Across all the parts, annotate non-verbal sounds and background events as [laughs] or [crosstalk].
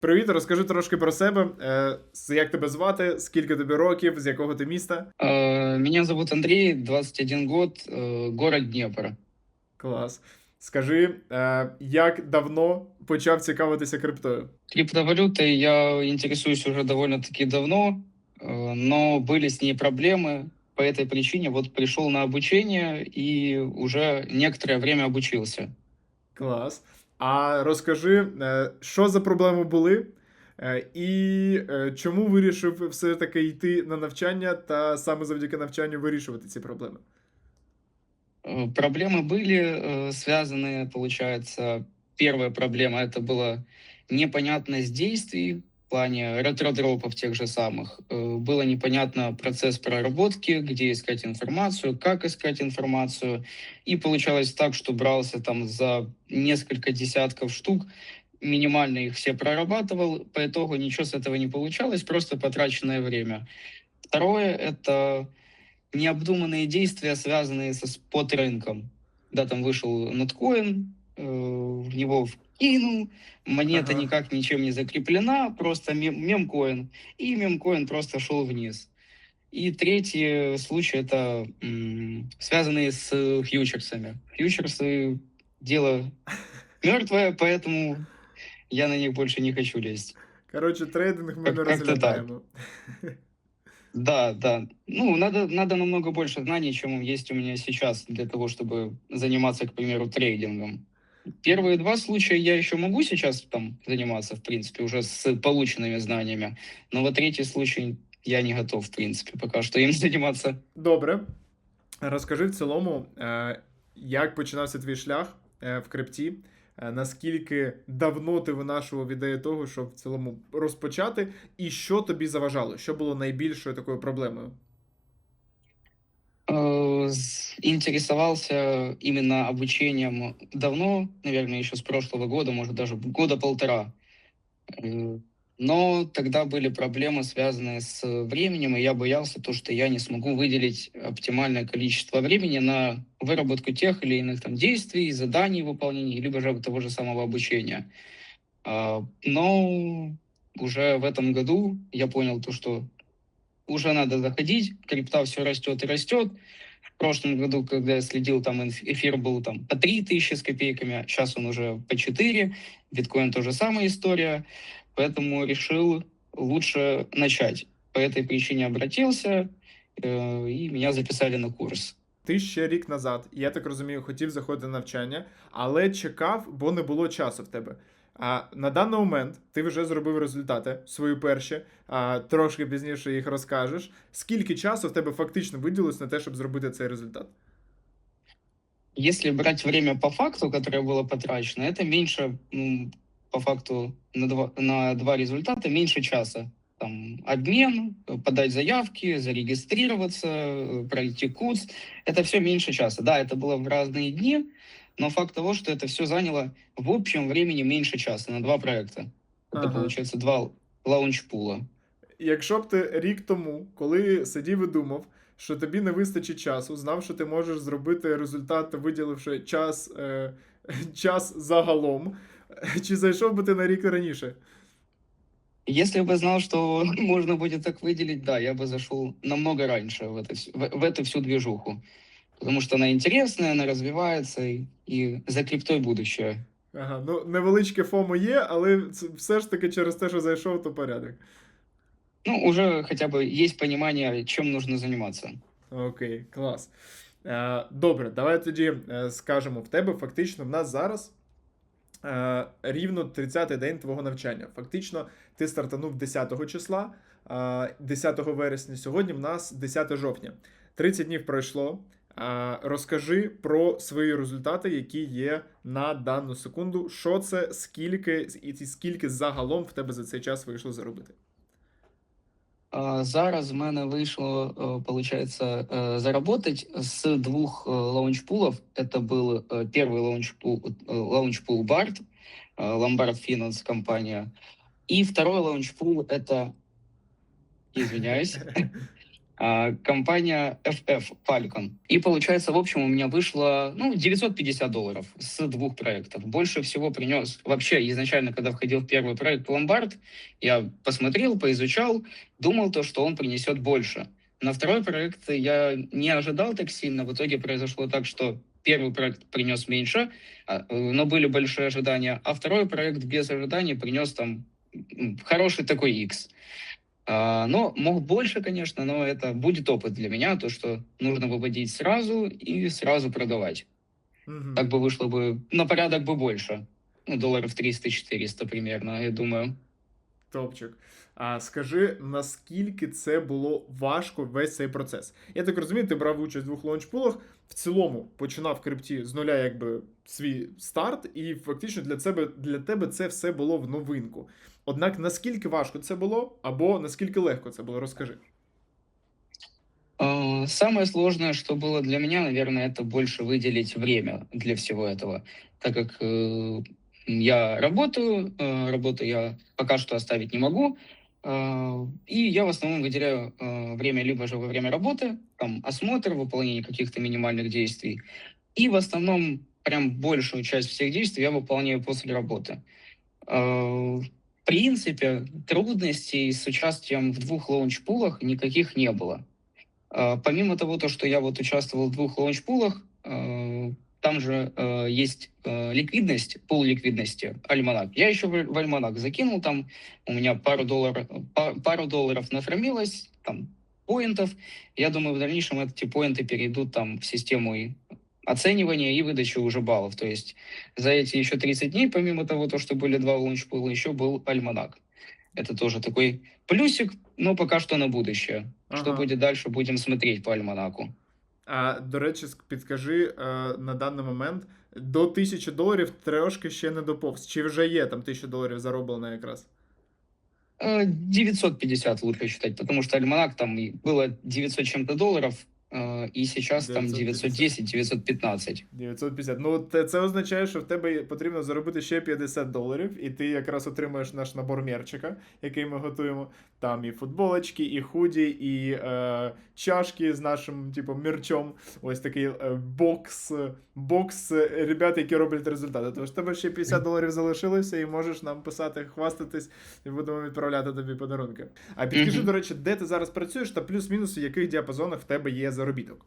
Привіт, розкажи трошки про себе. Е, с- як тебе звати, скільки тобі років, з якого ти міста? Э, Меня зовут Андрей, 21 год, э, город Днепр. Клас. Скажи, е, як давно почав цікавитися криптою? Криптовалютой я интересуюсь уже довольно-таки давно, э, но были с ней проблемы. По этой причине вот пришел на обучение и уже некоторое время обучился. Клас. А розкажи, е, що за проблеми були, е, і е, чому вирішив все-таки йти на навчання та саме завдяки навчанню вирішувати ці проблеми? Э, Проблемы были э, связаны, получается, первая проблема это была непонятность действий в плане ретродропов тех же самых. Э, Было непонятно процесс проработки, где искать информацию, как искать информацию. И получалось так, что брался там за несколько десятков штук, минимально их все прорабатывал, по итогу ничего с этого не получалось, просто потраченное время. Второе — это необдуманные действия, связанные со спот-рынком. Да, там вышел ноткоин, э, в него вкинул, монета Ага. никак ничем не закреплена, просто мем- мемкоин, и мемкоин просто шел вниз. И третий случай это м, связанные с э, фьючерсами. Фьючерсы дело мертвое, поэтому я на них больше не хочу лезть. Коротше, трейдинг то так. розглядаємо. Да, да. Ну, надо, надо намного больше знаний, чем есть у меня сейчас для того, чтобы заниматься, к примеру, трейдингом. Первые два случая я еще могу сейчас там заниматься, в принципе, уже с полученными знаниями. Но вот третий случай я не готов, в принципе, пока что им заниматься. [laughs] Добре. Розкажи в цілому, е, як починався твій шлях е, в крипті, е, наскільки давно ти винашував ідею того, щоб в цілому розпочати, і що тобі заважало? Що було найбільшою такою проблемою? Э, с- Интересовался именно обучением давно, наверное, еще с прошлого года, может, даже года полтора. Э, Но тогда были проблемы, связанные с временем, и я боялся то, что я не смогу выделить оптимальное количество времени на выработку тех или иных там действий, заданий выполнения, либо же того же самого обучения. А, Но уже в этом году я понял то, что уже надо заходить, крипта все растет и растет. В прошлом году, когда я следил, там инф- эфир был там по 3 тысячи с копейками, сейчас он уже по 4, биткоин тоже самая история, поэтому решил лучше начать. По этой причине обратился, э, и меня записали на курс. Ти ще рік назад, я так розумію, хотів заходити на навчання, але чекав, бо не було часу в тебе. А на даний момент ти вже зробив результати свої перші, а, трошки пізніше їх розкажеш. Скільки часу в тебе фактично виділилось на те, щоб зробити цей результат? Если брать время по факту, которое было потрачено, это меньше, ну, по факту, на два, на два результата меньше часа. Там обмен, э, подать заявки, зарегистрироваться, э, пройти курс. Это все меньше часа. Да, это было в разные дни, но факт того, что это все заняло в общем времени меньше часа на два проекта. Это Ага. получается два лаунчпула. Якщо б ти рік тому, коли сидів і думав, що тобі не вистачить часу, знав, що ти можеш зробити результат, виділивши час, е, [laughs] час загалом, [laughs] чи зайшов би ти на рік раніше? Если бы знал, что можно [laughs] будет так выделить, да, я бы зашел намного раньше в, это, вс- в, в эту всю движуху. Потому что она интересная, она развивается, и, и за криптой будущее. Ага, ну невеличке ФОМО є, але це все ж таки через те, що зайшов, то порядок. Ну, уже хотя бы есть понимание, чем нужно заниматься. Окей, клас. Е, добре, давай тоді е, скажемо в тебе. Фактично, в нас зараз е, рівно 30-й день твого навчання. Фактично, ти стартанув 10 числа, е, 10 вересня. Сьогодні в нас 10 жовтня. 30 днів пройшло. Е, розкажи про свої результати, які є на дану секунду. Що це, скільки і скільки загалом в тебе за цей час вийшло заробити? А зараз в мене вийшло, е, получается, е, заработать с двух е, лаунчпулов. Это был е, первый лаунчпул, е, лаунчпул BART, е, Lombard Finance компания. И второй лаунчпул это, [laughs] извиняюсь, а, компания FF Falcon. И получается, в общем, у меня вышло ну, 950 долларов с двух проектов. Больше всего принес вообще изначально, когда входил в первый проект Ломбард, я посмотрел, поизучал, думал то, что он принесет больше. На второй проект я не ожидал так сильно. В итоге произошло так, что первый проект принес меньше, а, но были большие ожидания, а второй проект без ожиданий принес там хороший такой X. А, Но мог больше, конечно, но это будет опыт для меня, то, что нужно выводить сразу и сразу продавать. Мгм. Так бы вышло бы на порядок бы больше. Ну, долларов 300-400 примерно, я думаю. Топчик. А скажи, наскільки це було важко весь цей процес? Я так розумію, ти брав участь в двох лаунчпулах. В цілому починав в крипті з нуля, якби свій старт, і фактично для тебе, для тебе це все було в новинку. Однак наскільки важко це було, або наскільки легко це було, розкажи. А, Самое сложное, что было для меня, наверное, это больше выделить время для всего этого, так как э, я работаю, э, работу я пока что оставить не могу, а, и я в основном выделяю э, время либо же во время работы, там осмотр, выполнение каких-то минимальных действий, и в основном прям большую часть всех действий я выполняю после работы. А, В принципе, трудностей с участием в двух лаунчпулах никаких не было. А, Помимо того, то, что я вот участвовал в двух лаунчпулах, э, там же э, есть э, ликвидность, пул ликвидности, альманак. Я еще в в альманак закинул, там у меня пару долларов, па- пару долларов нафармилось, там, поинтов. Я думаю, в дальнейшем эти поинты перейдут там в систему и оценивания и выдачи уже баллов. То есть за эти еще 30 дней, помимо того, то, что были два лаунчпула, еще был альманак. Это тоже такой плюсик, но пока что на будущее. Что Ага. будет дальше, будем смотреть по альманаку. А до речі, ск- підкажи е, на даний момент до 1000 доларів трошки ще не доповз. Чи вже є там 1000 доларів зароблено якраз? Э, 950 лучше считать, потому что альманак там и было 900 чем-то долларов, э, и сейчас там 910-915. 950. Ну, це означає, що в тебе потрібно заробити ще 50 доларів, і ти якраз отримаєш наш набор мерчика, який ми готуємо. Там і футболочки, і худі, і е, чашки з нашим, типу, мерчом. Ось такий е, бокс, бокс е, ребят, які роблять результати. Тож в тебе ще 50 доларів залишилося, і можеш нам писати, хвастатись, і будемо відправляти тобі подарунки. А підкажи, Мгм. до речі, де ти зараз працюєш, та плюс-мінус, у яких діапазонах в тебе є заробіток?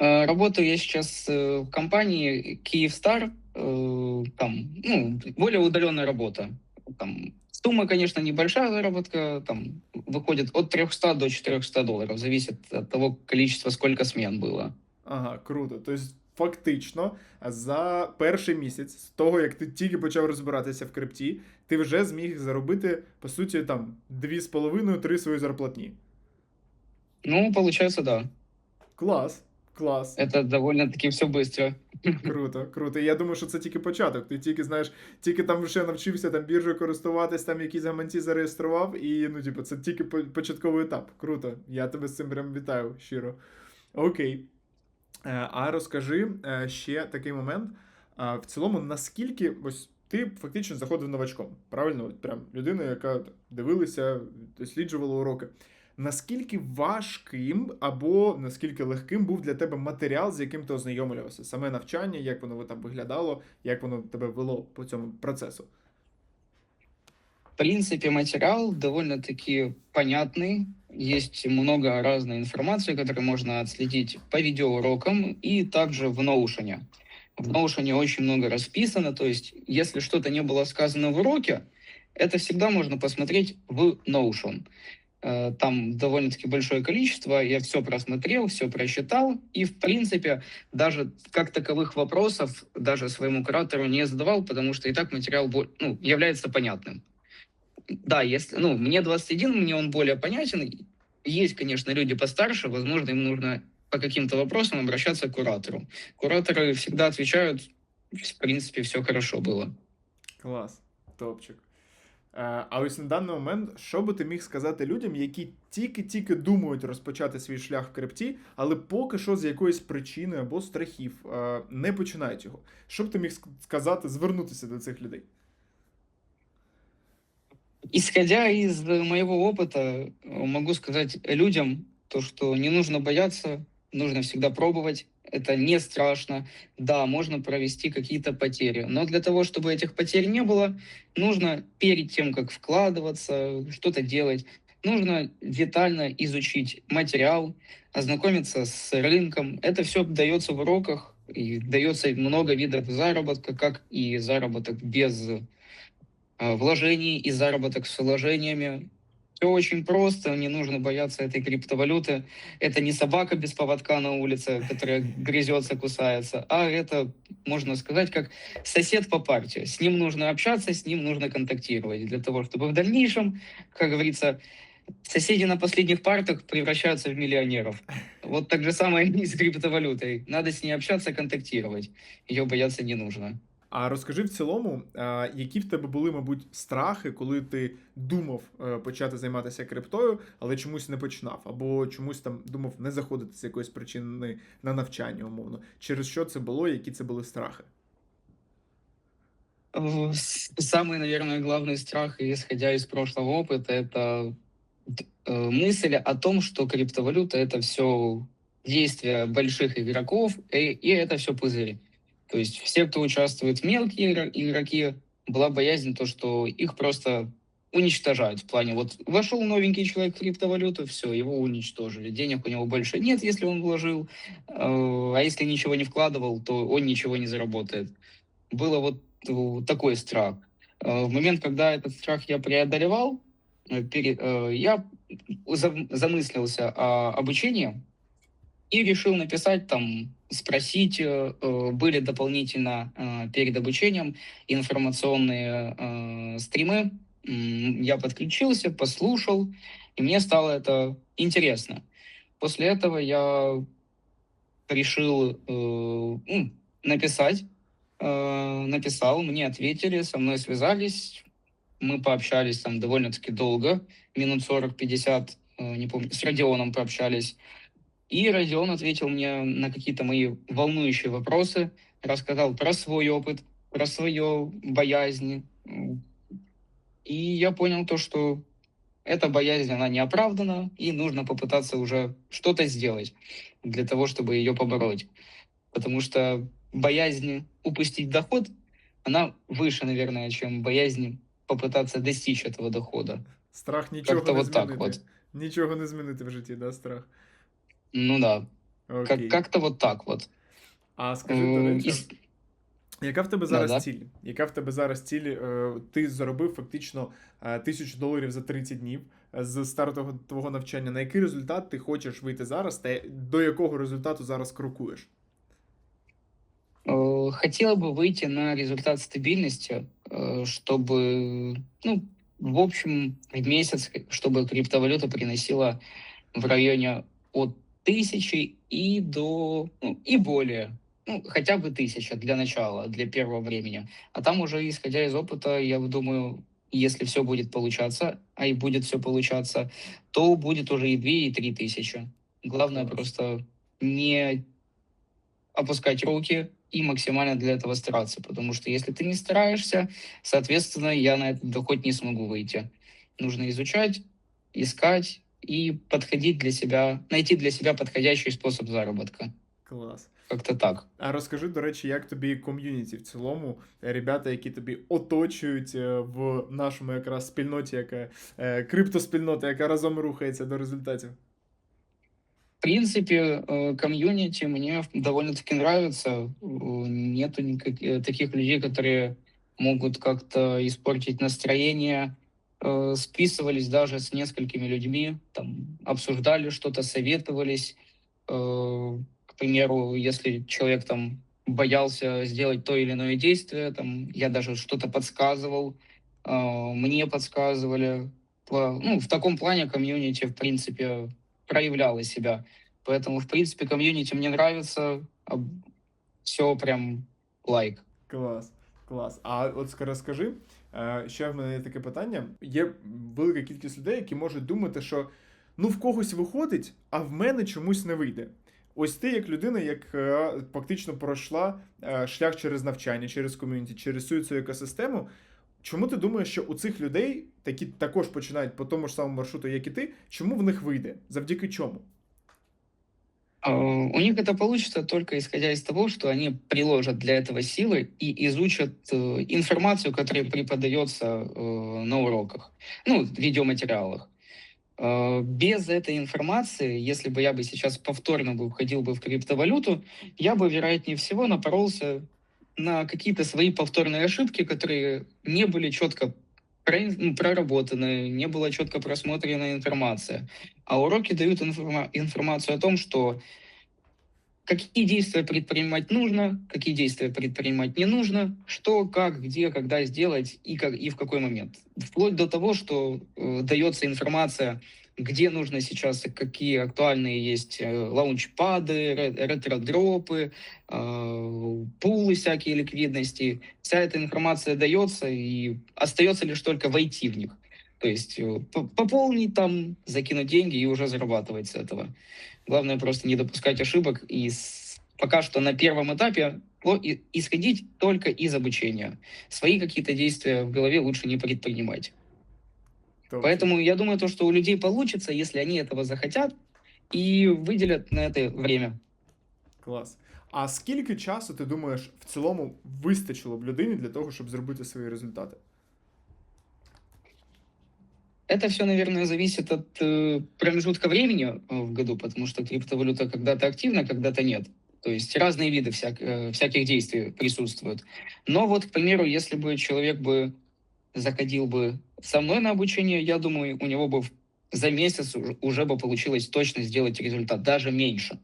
Э, Работаю я сейчас э, в компании Киевстар, э, там, ну, более удаленная работа. Там сумма, конечно, небольшая заработка, там выходит от 300 до 400 долларов, зависит от того количества, сколько смен было. Ага, круто. Тобто, фактично, за перший місяць з того, як ти тільки почав розбиратися в крипті, ти вже зміг заробити, по суті, там 2,5-3 свої зарплатні. Ну, получается, да. Клас, клас. Это довольно-таки все быстро. Круто, круто. І я думаю, що це тільки початок. Ти тільки знаєш, тільки там ще навчився там біржею користуватись, там якісь гаманці зареєстрував, і ну, типу, це тільки початковий етап. Круто. Я тебе з цим прям вітаю щиро. Окей. Е, А розкажи е, ще такий момент. А, В цілому, наскільки ось ти фактично заходив новачком, правильно? От прям людина, яка дивилася, досліджувала уроки Наскільки важким або наскільки легким був для тебе матеріал, з яким ти ознайомлювався? Саме навчання, як воно там виглядало, як воно тебе вело по цьому процесу? В принципе, материал довольно-таки понятный. Есть много разной информации, которую можно отследить по видеоурокам и также в Notion. В Notion очень много расписано, то есть если что-то не было сказано в уроке, это всегда можно посмотреть в Notion. Э, Там довольно-таки большое количество, я все просмотрел, все прочитал, и в принципе даже как таковых вопросов даже своему куратору не задавал, потому что и так материал ну, является понятным да, если, ну, мне 21, мне он более понятен. Есть, конечно, люди постарше, возможно, им нужно по каким-то вопросам обращаться к куратору. Кураторы всегда отвечают, в принципе, все хорошо было. Клас, топчик. Е, А ось на даний момент, що би ти міг сказати людям, які тільки-тільки думають розпочати свій шлях в крипті, але поки що з якоїсь причини або страхів е, не починають його. Що б ти міг ск- сказати, звернутися до цих людей? Исходя из э, моего опыта, э, могу сказать людям, то, что не нужно бояться, нужно всегда пробовать. Это не страшно. Да, можно провести какие-то потери. Но для того, чтобы этих потерь не было, нужно перед тем, как вкладываться, что-то делать, нужно детально изучить материал, ознакомиться с рынком. Это все дается в уроках, и дается много видов заработка, как и заработок без э, вложений, и заработок с вложениями. Все очень просто, не нужно бояться этой криптовалюты. Это не собака без поводка на улице, которая грызется, кусается, а это, можно сказать, как сосед по партии. С ним нужно общаться, с ним нужно контактировать, для того, чтобы в дальнейшем, как говорится, соседи на последних партах превращаются в миллионеров. Вот так же самое и с криптовалютой. Надо с ней общаться, контактировать. Ее бояться не нужно. А розкажи в цілому, а, які в тебе були, мабуть, страхи, коли ти думав е, почати займатися криптою, але чомусь не починав, або чомусь там думав не заходити з якоїсь причини на навчання, умовно. Через що це було, які це були страхи? Э, с- Самый, наверное, главный страх, исходя из прошлого опыта, это д- э, мысль о том, что криптовалюта это все действия больших игроков, и, и это все пузырь. То есть все, кто участвует, мелкие игро- игроки, была боязнь то, что их просто уничтожают в плане вот вошел новенький человек в криптовалюту, все, его уничтожили, денег у него больше нет, если он вложил, э, а если ничего не вкладывал, то он ничего не заработает. Было вот э, такой страх. Э, В момент, когда этот страх я преодолевал, я зам- замыслился о обучении и решил написать там, спросить, э, э, были дополнительно э, перед обучением информационные стримы. Я подключился, послушал, и мне стало это интересно. После этого я решил ну, написать написал, мне ответили, со мной связались, мы пообщались там довольно-таки долго, минут 40-50, э, не помню, с Родионом пообщались. И Родион ответил мне на какие-то мои волнующие вопросы, рассказал про свой опыт, про свою боязнь. М, И я понял то, что эта боязнь, она не оправдана, и нужно попытаться уже что-то сделать для того, чтобы ее побороть. Потому что боязнь упустить доход, она выше, наверное, чем боязнь попытаться достичь этого дохода. Страх нічого Как-то не вот так змінити. вот. Нічого не змінити в житті, да, страх? Ну да, Окей. как- как-то вот так вот. А скажи, до М, речі, ис- яка в тебе Да, зараз да. ціль? Яка в тебе зараз ціль? Е, Ти заробив фактично е, тисячу доларів за 30 днів е, з старту твого навчання. На який результат ти хочеш вийти зараз, та до якого результату зараз крокуєш? Э, Хотела бы выйти на результат стабильности, э, чтобы, ну, в общем, в месяц, чтобы криптовалюта приносила в районе от тысячи и до, ну, и более. Ну, хотя бы тысяча для начала, для первого времени. А там уже, исходя из опыта, я думаю, если все будет получаться, а и будет все получаться, то будет уже и две, и три тысячи. Главное просто не опускать руки и максимально для этого стараться, потому что если ты не стараешься, соответственно, я на этот доход не смогу выйти. Нужно изучать, искать и подходить для себя, найти для себя подходящий способ заработка. Клас. Как-то так. А розкажи, до речі, як тобі ком'юніті в цілому, Е, ребята, які тобі оточують е, в нашому якраз спільноті, яка е, криптоспільнота, яка разом рухається до результатів. В принципе, э, комьюнити мне довольно-таки нравится. Э, Нету никак- э, таких людей, которые могут как-то испортить настроение. Э, Списывались даже с несколькими людьми, там, обсуждали что-то, советовались. Э, К примеру, если человек там боялся сделать то или иное действие, там, я даже что-то подсказывал, э, мне подсказывали. По- Ну, в таком плане комьюнити, в принципе, проявляла себя. Поэтому, в принципе, комьюнити мне нравится. Все прям лайк. Клас, клас. А от ска- розкажи, е, ще в мене є таке питання. Є велика кількість людей, які можуть думати, що ну в когось виходить, а в мене чомусь не вийде. Ось ти, як людина, яка фактично пройшла е, шлях через навчання, через ком'юніті, через всю цю екосистему. чому ти думаєш, що у цих людей, які також починають по тому ж самому маршруту, як і ти, чому в них вийде? Завдяки чому? А, У них это получится только исходя из того, что они приложат для этого силы и изучат э, информацию, которая преподается э, на уроках, ну, в видеоматериалах. Э, Без этой информации, если бы я бы сейчас повторно бы входил бы в криптовалюту, я бы, вероятнее всего, напоролся на какие-то свои повторные ошибки, которые не были четко проработаны, не была четко просмотрена информация. А уроки дают информа- информацию о том, что какие действия предпринимать нужно, какие действия предпринимать не нужно, что, как, где, когда сделать и, как, и в какой момент. Вплоть до того, что э, дается информация, где нужно сейчас, какие актуальные есть э, лаунчпады, ре- ретро-дропы, э, пулы всякие ликвидности. Вся эта информация дается, и остается лишь только войти в них. То есть э, пополнить там, закинуть деньги и уже зарабатывать с этого. Главное просто не допускать ошибок и пока что на первом этапе исходить только из обучения. Свои какие-то действия в голове лучше не предпринимать. Тобто, Поэтому я думаю, то, что у людей получится, если они этого захотят и выделят на это время. Клас. А скільки часу ти думаєш в цілому вистачило б людині для того, щоб зробити свої результати? Это все, наверное, зависит от э, промежутка времени э, в году, потому что криптовалюта когда-то активна, когда-то нет. То есть разные виды всяк- э, всяких действий присутствуют. Но вот, к примеру, если бы человек бы заходил бы со мной на обучение, я думаю, у него бы за месяц уже, бы получилось точно сделать результат, даже меньше.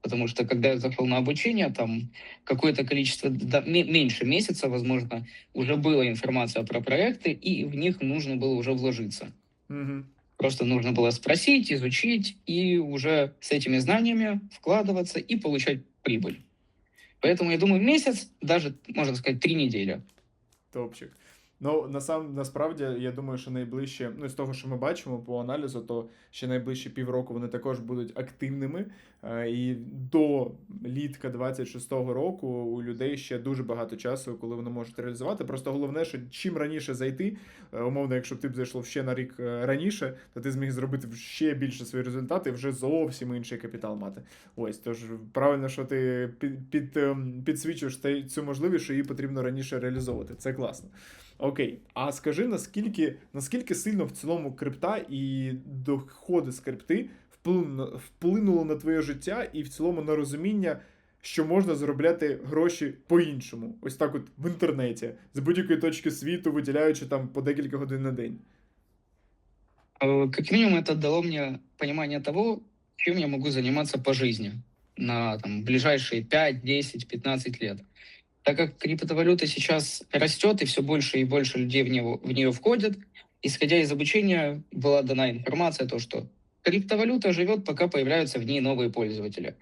Потому что когда я зашел на обучение, там какое-то количество, да, ме- меньше месяца, возможно, уже была информация про проекты, и в них нужно было уже вложиться. Угу. Просто нужно было спросить, изучить и уже с этими знаниями вкладываться и получать прибыль. Поэтому я думаю, месяц, даже, можно сказать, три недели. Топчик. Ну, насам, насправді, я думаю, що найближче, ну, з того, що ми бачимо по аналізу, то ще найближчі півроку вони також будуть активними. Е, І до літка 26-го року у людей ще дуже багато часу, коли вони можуть реалізувати. Просто головне, що чим раніше зайти, е, умовно, якщо б ти б зайшло ще на рік е, раніше, то ти зміг зробити ще більше свої результати вже зовсім інший капітал мати. Ось, тож правильно, що ти під, під, ем, підсвічуєш цю можливість, що її потрібно раніше реалізовувати. Це класно. Окей, а скажи, наскільки, наскільки сильно в цілому крипта і доходи з крипти вплинуло на твоє життя і в цілому на розуміння, що можна заробляти гроші по-іншому, ось так, от в інтернеті, з будь-якої точки світу, виділяючи там по декілька годин на день. Э, Как минимум, это дало мне понимание того, чем я могу заниматься по жизни на там, ближайшие 5, 10, 15 лет. Так как криптовалюта сейчас растет, и все больше и больше людей в, него, в нее входят, исходя из обучения была дана информация, то, что криптовалюта живет, пока появляются в ней новые пользователи.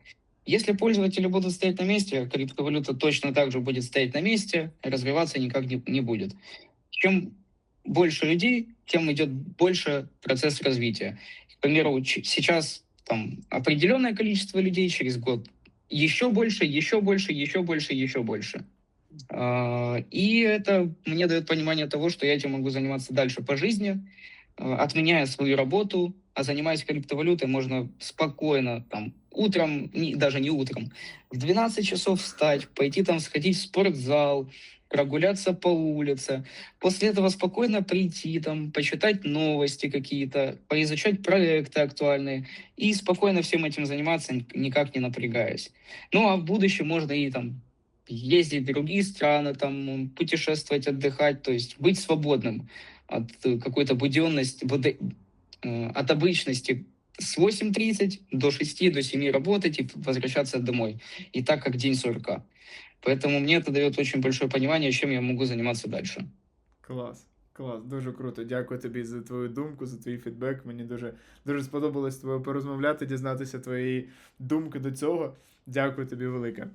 Если пользователи будут стоять на месте, криптовалюта точно так же будет стоять на месте, развиваться никак не, не будет. Чем больше людей, тем идет больше процесс развития. К примеру, сейчас там определенное количество людей, через год еще больше, еще больше, еще больше, еще больше. А, И это мне дает понимание того, что я этим могу заниматься дальше по жизни, а, отменяя свою работу, а занимаясь криптовалютой, можно спокойно там утром, не- даже не утром, в 12 часов встать, пойти там сходить в спортзал, прогуляться по улице, после этого спокойно прийти там, почитать новости какие-то, поизучать проекты актуальные и спокойно всем этим заниматься, ник- никак не напрягаясь. Ну а в будущем можно и там ездить в другие страны, там путешествовать, отдыхать, то есть быть свободным от э, какой-то буденности, буде- э, от обычности с 8.30 до 6, до 7 работать и возвращаться домой. И так как день сурка. Поэтому мне это дает очень большое понимание, чем я могу заниматься дальше. Клас. Клас, дуже круто. Дякую тобі за твою думку, за твій фідбек. Мені дуже, дуже сподобалось з тобою порозмовляти, дізнатися твої думки до цього. Дякую тобі велике.